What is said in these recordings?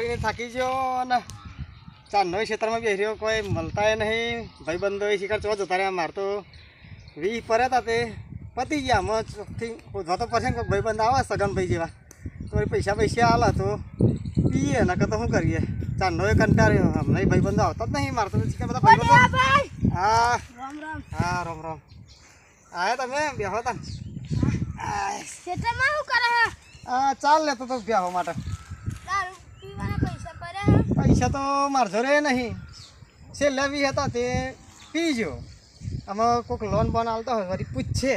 કરી કરીને થાકી ગયો ને ચાંદનો ક્ષેત્રમાં બી રહ્યો કોઈ મળતા નહીં. ભાઈ બંધો શિકાર ચો જતા રહ્યા માર તો વી પર હતા તે. પતી ગયા આમાં ચોકથી શોધવા તો પડશે કોઈ ભાઈ બંધ આવે સગન ભાઈ જેવા. તો એ પૈસા પૈસા આલા તો પીએ નકર તો શું કરીએ? ચાંદો એ કંટાળ્યો હમણાં ભાઈ બંધો આવતા જ નહીં મારતો શિકાર બધા ભાઈ! બંધો હા. રામ રામ. હા રામ રામ. આયા તમે? બેહો તા ખેતરમાં શું કરે હા? ચાલ લેતો તો બેહો માટે દારૂ પીવાના પૈસા પડ્યા હે પૈસા તો મારજો જોડે નહીં. છેલ્લા બી હતા તે પીજો આમાં કોઈક લોન બોન આવતા હોય વળી પૂછશે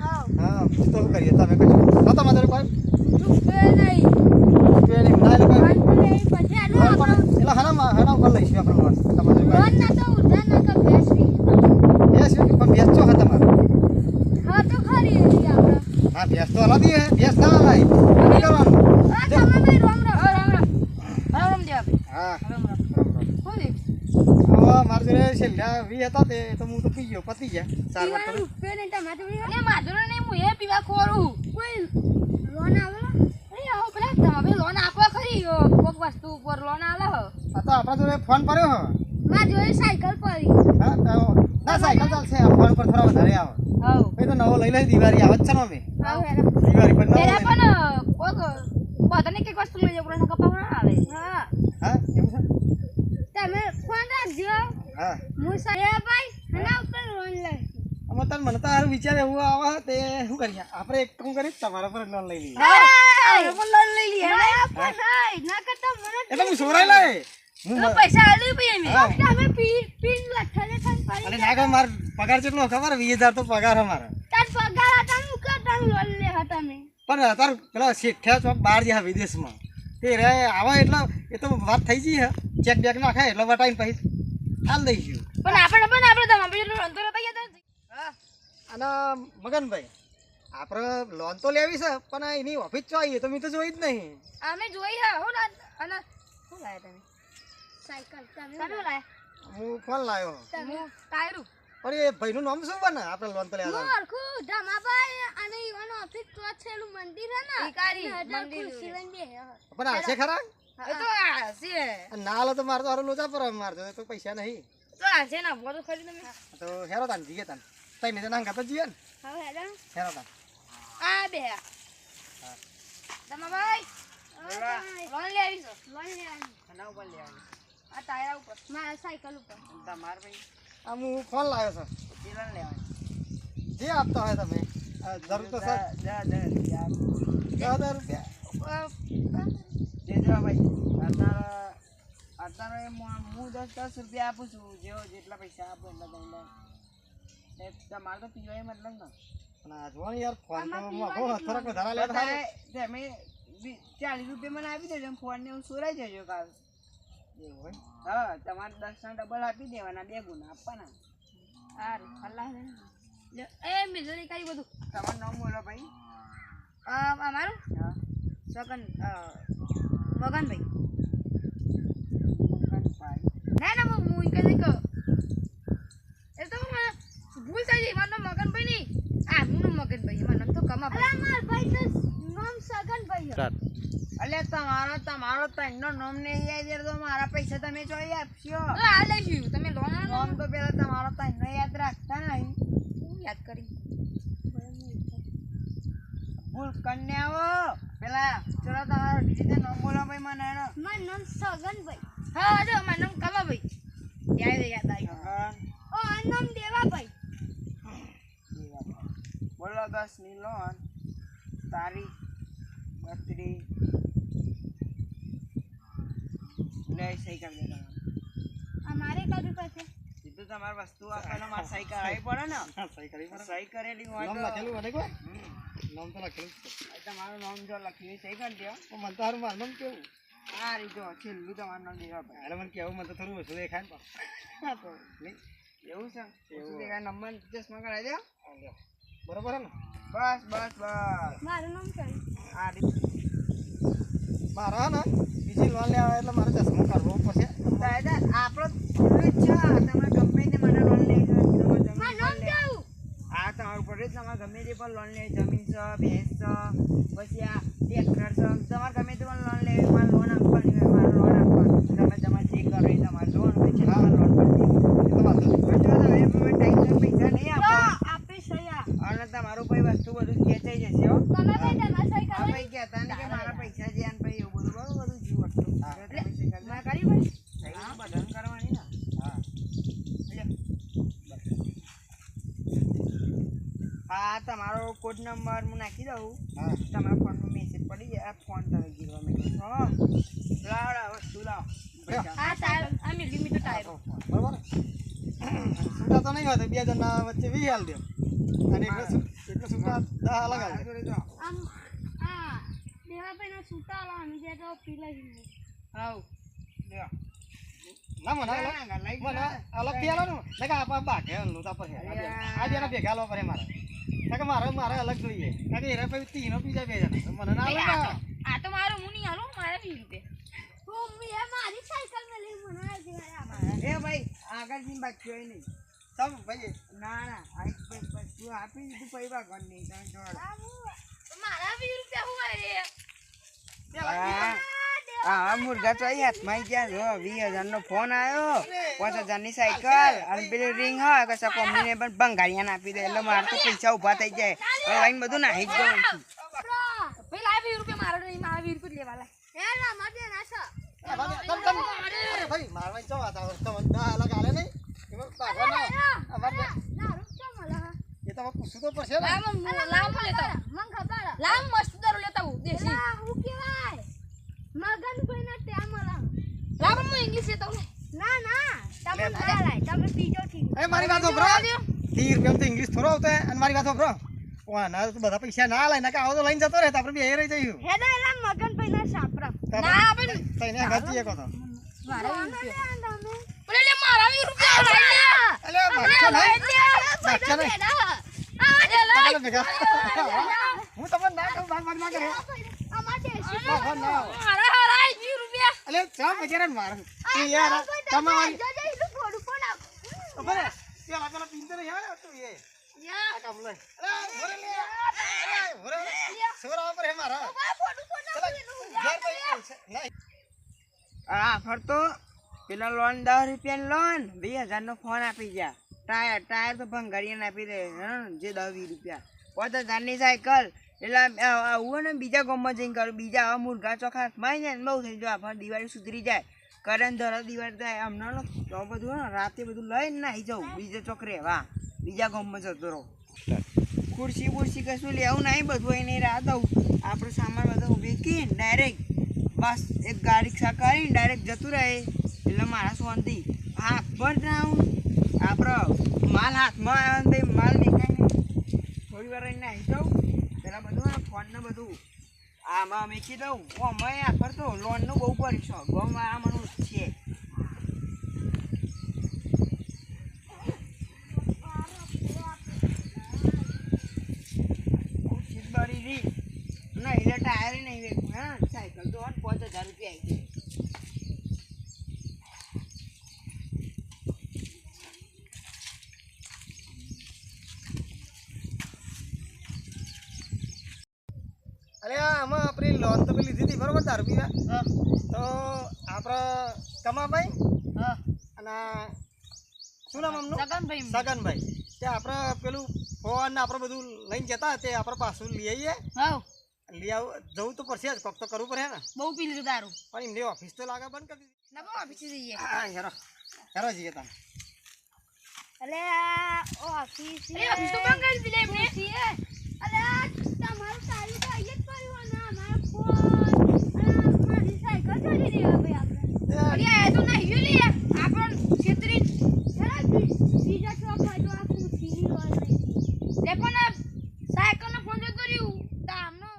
હા તો શું કરીએ? તમે કહેજો હતા પે નહીં. ના એટલે હાના ઉપર લઈશું આપણે લોન તમારે ભેંસ હા તમારે. હા તો ખરી હા ભેંસ તો હલા દી ભેંસ ના હલાય કરવાનું હા તમે ભાઈ રામ રામ રામ રામ રામ રામ દેવા ભાઈ હા રામ રામ રામ રામ શું દે હવે મારા જોડે વી હતા તે તો હું તો પી ગયો પતી ગયા. ચાર વાર પીવાનું રૂપિયો નહીં ટમાટર અને માધુર નહીં હું એ પીવા ખોરું. કોઈ લોન આવે અરે આવો પેલા તમે લોન આપો ખરી કોક વસ્તુ ઉપર લોન આલે હો. આ તો આપણા જોડે ફોન કર્યો હો. માં સાયકલ પડી. હા તો ના સાયકલ ચાલશે આ ફોન પર થોડા વધારે આવો. હા એ તો નવો લઈ લઈ દિવાળી આવે જ છે ને અમે. દિવાળી પર નવો પેલા લઈ પણ કોક બધાને કંઈક વસ્તુ લઈ જવું પડે કપા ના આવે હા હા એવું છે તમે ફોન રાખજો હા હું સાહેબ ભાઈ એના ઉપર લોન લઈ અમે તને મને તો હારું વિચાર હું આવા તે શું કરીએ? આપણે એક કામ કરીએ તમારા પર લોન લઈ લઈએ. લોન લઈ લઈએ ના પણ ના કરતા મને એટલે હું સોરાઈ લાય. હું પૈસા આલી ભાઈ અમે. પી ના કહો માર પગાર કેટલો ખબર વીસ તો પગાર અમારો. તાર પગાર હતા હું કરતા લોન લે હતા તમે? પણ અત્યારે પેલા શેઠિયા ચોક બહાર ગયા વિદેશમાં. તે રે આવે એટલે એ તો વાત થઈ ગઈ હે ચેક બેક નાખે એટલે વટાઈને પછી હાલ દઈશું પણ આપણે પણ આપણે તો આપણે લોન રહેતા ગયા અને મગનભાઈ આપણે લોન તો લેવી છે પણ એની ઓફિસ જોઈએ તો મેં તો જોઈ જ નહીં. અમે જોઈ હા હું ના અને શું લાયા તમે? સાયકલ તમે લાયા? હું ફોન લાવ્યો તમે ટાયરું પણ એ ભાઈનું નામ શું બને? આપણે લોન તો લેવા મોરખું ધમાભાઈ અને ઈવન ઓફિસ તો છેલું મંદિર હે ને? ઈકારી મંદિર લઈને પણ હાશે ખરા? એ તો હશે ના લો તો મારે તો હારું લોચા પર મારે તો પૈસા નહીં. તો હશે ના બોલો ખરી તમે તો હેરો તાન જીએ તાન. તઈને તો નાંગા તો જીએ ને હવે હેડા હેરો તાન આ બે ધમાભાઈ લોન લે આવી છો લોન લે આવી આ ટાયર ઉપર મારા સાયકલ ઉપર આમ હું ફોન લાવ્યો છે જે આપતા હોય તમે આ જરૂર તો સર દસ હજાર રૂપિયા અત્યારે હું દસ દસ રૂપિયા આપું છું જેવો જેટલા પૈસા આપો એટલા તમને લે. તમારે તો પીવાય મતલબ ને અને આ યાર ફોન તો મોઘો થોડાક વધારે લેતા બધાએ તમે ચાલીસ રૂપિયા મને આપી દેજો ફોન ને હું સોરાઈ જજો કાલ. હા તમારે દસ ના ડબલ આપી દેવાના બે ગુના આપવાના. સારું ખલ્લા લે એ મિલરી કરી બધું. તમારું નામ બોલો ભાઈ. અમારું હા. સગન મગનભાઈ મગનભાઈ. ના ના હું હું કહે કે એ તો મને ભૂલ થઈ ગઈ મારું નામ મગનભાઈ નહીં આ હું નામ મગનભાઈ મારું નામ તો કમાભાઈ અરે માર ભાઈ તો નામ સગનભાઈ અલે તમારો તમારો તઈનો નામ નહીં યાદ તો મારા પૈસા તમે ચોરી આપશો. આ લઈશું તમે લોન નોમ તો પેલા તમારો તઈનો યાદ રાખતા નહીં. યાદ કરી? ભૂલ કન્યાઓ પેલા ચલો તમારો રીતે નોમ બોલો ભાઈ મને એનો. મારું નામ સગનભાઈ હા જો મારું નામ કમાભાઈ યાદ યાદ આવી ઓ નામ દેવાભાઈ બોલો દસની લોન. તારીખ બત્રીસ. લે સહી કરી દેતા અમારે કરવી પડશે. સીધું તમારે વસ્તુ આપવાનો મારે સહી કરાવી પડે ને. સહી કરી પડે. સહી કરેલી હોય નામ તો. લખેલું મને કોઈ નામ તો લખેલું. છે. તમારું નામ જો લખી સહી કરી દો તો મને તો હારું મારું નામ કેવું? આ રીતે છેલ્લું તમારું નામ દેવા ભાઈ અરે મને કેવું મને તો થોડું ઓછું દેખાય ને હા તો એવું છે? એવું. દેખાય નંબર ચશ્મા કરાવી દો બરોબર હે ને? બસ બસ બસ. મારું નામ છે આ રીતે મારા ને? બીજી લોન લેવા એટલે મારે ચશ્મો કરવો પડશે. દાદા આપણો તમારું ઉપર તમારે ગમે તે પણ લોન લે જમીન છે તમારે ગમે તે પણ લોન લેવી મારે લોન આપવાની હોય લોન આપવાની. તમે તમારે જે કરો એ તમારે જોવાનું હોય છે. હા લોન પરથી તમારું ભાઈ વસ્તુ બધું ખેંચાઈ જશે હો. તમે ભાઈ દઉં હા. તમારા ફોનમાં મેસેજ પડી જાય. આ ફોન તમે ગીરવા મેં હો. લાવ લાવ વસ્તુ લાવ. ટાયર આ મિલી મીટર ટાયર બરાબર સુતા તો નહીં હોય બે જણના વચ્ચે વી હાલ દે. અને અલગ હાલ આ દો જોડે જો. આમ આ દેવાભાઈના સૂતા આલા અમે જે તો પીલા હાઉ. લ્યો. ના મને અલગ ના, ના, જા. અલગથી આલો ને. બાકે લોતા પર આ જેના ભેગા લો પડે મારે. નકા મારે મારે અલગ જોઈએ કારણ કે એરા પછી તીનો બીજા બે જણા. મને ના આવે આ તો મારો હું નહીં હાલું મારે વીસ રીતે. મમ્મી એ મારી સાયકલ મે લઈ મને આ દેવાય એ ભાઈ આગળથી બાકી હોય નહીં. તમ ભાઈ ના ના આ ભાઈ તું આપી દીધું પછી ભાગવાનું નહીં તમે જોડો. મારા 20 રૂપિયા હું રે હા મુર્ગા તો અહીં હાથમાં ગયા જો વીસ હજાર નો ફોન આવ્યો પાંચ હજારની સાયકલ અને પેલી રિંગ હોય કશા કંપનીને પણ ભંગારિયા આપી દે. એટલે મારે તો પૈસા ઊભા થઈ જાય. હવે લઈને બધું નાહી જ જવાનું પેલા વીસ રૂપિયા મારો નહીં મારા વીસ રૂપિયા લેવા લાય હે ના મજે ના છો. તમ તમ. અરે ભાઈ મારવાની જો આતા આવે. તો દહ અલગ આલે નહીં? એમાં પાછા ના. ના રૂપિયા મળે એ તો હવે તો પડશે ને. લામ લામ લેતા મન ખબર લાવ મસ્ત દારૂ લેતા હું દેશી હું કેવાય મગન કોઈ ના ત્યાં મળે લામ હું ઇંગ્લિશ લેતા હું ના ના. તમે મજા લાય. તમે પીજો ઠીક. એ મારી વાત સાંભળો. ત્રીસ રૂપિયા તો ઇંગ્લિશ થોડો આવતો અને મારી વાત સાંભળો. વા ના તો બધા પૈસા ના લાય ના કે આવો તો લઈને જતો રહે તો આપણે બે રહી જઈશું. એલા ભાઈ ના સાપરા ના આપણે તઈને ઘાતી એક હતો મારા બોલે લે મારા રૂપિયા લે અલે મારશો નહીં. મારશો નહીં. હું તમને ના કહું ભાગ ભાગ ના કરે ના, ના, ના. અલે ચા બજારે મારે. એ યાર તમારી બરે પેલા પેલા પિંજરે યાર તો એ. આ કામ લે. અરે ભરે લે. અરે ભરે છોરા ઉપર હે મારા. ચલા ઘેર ભાઈ નહીં. હા ફરતો પેલા લોન દસ રૂપિયાની લોન બે હજાર નો ફોન આપી ગયા. ટાયર ટાયર તો ભંગારીને આપી દે હં, જે દસ વીસ રૂપિયા. પાંચ હજારની સાયકલ એટલે આવું ને બીજા ગામમાં જઈને કરું બીજા આવા મુરઘા ચોખા મારી જાય ને બહુ થઈ જાય આપણે દિવાળી સુધરી જાય કરણ ધરા દિવાળી થાય હમણાં તો બધું રાતે બધું લઈને નાહી જાઉં બીજા ચોક રહેવા બીજા ગામમાં જતો રહો. ખુરશી બુરશી કશું લેવું નહીં બધું એને રાહ દઉં. આપણો સામાન બધો વેચીને ડાયરેક્ટ બસ એક ગાડી ક્ષા કરીને ડાયરેક્ટ જતું રહે. એટલે મારા શાંતિ હાથ પર આવું આપણો માલ હાથમાં આવ્યો ને તો માલ નીકળે થોડી વાર નાહી આવી જાઉં. પેલા બધું આ ફોન ને બધું. આમાં અમે દઉં અમે આ કરતો લોનનું બહુ કરીશું ગમ આ મનું છે. ના એટલે ટાયર નહીં વેચવું, હા? સાયકલ તો પાંચ હજાર રૂપિયા આવી જાય અરે આ આપણી લોન પેલી લીધી હતી બરોબર દારૂ પીવા તો આપણે કમાભાઈ અને શું નામ અમનું સગનભાઈ સગનભાઈ. તે આપણે પેલું ફોન ને આપણે બધું લઈને જતા તે આપણે પાછું લઈ આવીએ. લઈ આવું જવું તો પડશે જ કોક તો કરવું પડે ને. બહુ પી લીધું દારૂ. પણ એમને ઓફિસ તો લાગે બંધ કરી દીધી. ના બહુ ઓફિસે જઈએ. હા, હેરો. હેરો જઈએ તમે. અલે ઓફિસ ઓફિસ તો બંધ કરી દીધી એમને. અલે આ તમારું સારી તો અહીંયા જ પડ્યું અને અમારો ફોન અને મારી સાયકલ ચોરી દેવા ભાઈ આપણે અરે આ તો નહીં લે આપણ છેતરી બીજા ચોક હોય તો આ ખુશીની લોન લે પણ આ સાયકલનો ફોન જતો રહ્યું તામનો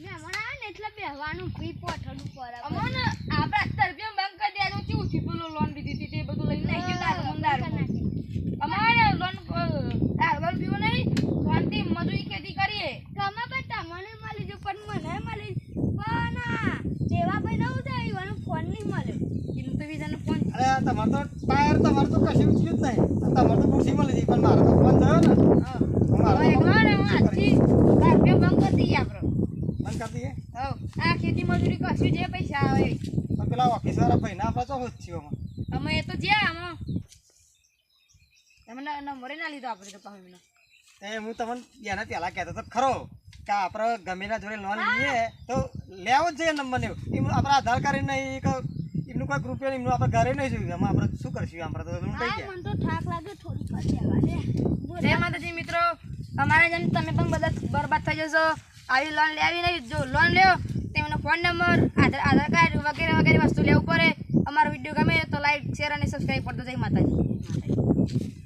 મહેમાન આવે ને એટલે બેહવાનું ફી પોઠલું પર અમોને આપણે અત્યારે રૂપિયા બંધ કરી દેજો કેવું છે પેલું લોન લીધી હતી તે બધું લઈને નાખી દારૂ મંદારું અમારે લોન આ લોન પીવો નહીં શાંતિ મજૂરી ખેતી કરીએ તમે પણ તમને મળી જો પણ મને મળી પણ આ દેવાભાઈ નવું થયું અને ફોન નહીં મળ્યો એનું તો બીજાનો ફોન અરે આ તમારે તો ટાયર તમારે તો કશું ઉછળ્યું જ નહીં તમારે તો ખુરશી મળી હતી પણ મારે તો ફોન થયો ને હા મારે હવે તો એકલો ને હું આજથી બાર રૂપિયા બંધ કરી દઈએ આપણે બંધ કરી દઈએ હવ આ ખેતી મજૂરી કશું જે પૈસા આવે પણ પેલા ઓફિસ વાળા ભાઈ ના આપણે તો જ થયો અમે એ તો એમને નંબરે ના લીધો આપણે તો એમનો એ હું તમને એને કહેતો તો ખરો કે આપણે ગમે ના જોડે લોન લઈએ તો લેવો જ જોઈએ નંબર ને આપણે આધાર કાર્ડ નહીં એમનું કોઈ રૂપિયા નહીં, એમનું આપણે ઘરે નહીં જોયું. એમાં આપણે શું કરશું? આપણે તો લૂંટાઈ ગયા. મને તો થાક લાગે થોડી વાર જવા દે. જય માતાજી મિત્રો. અમારે જેમ તમે પણ બધા બરબાદ થઈ જશો. આવી લોન લેવી નહીં. જો લોન લ્યો તેમનો phone number Aadhaar Aadhaar card વગેરે વગેરે વસ્તુ લેવું પડે. અમારો વીડિયો ગમે તો લાઈક શેર અને સબસ્ક્રાઈબ કરતો જય માતાજી.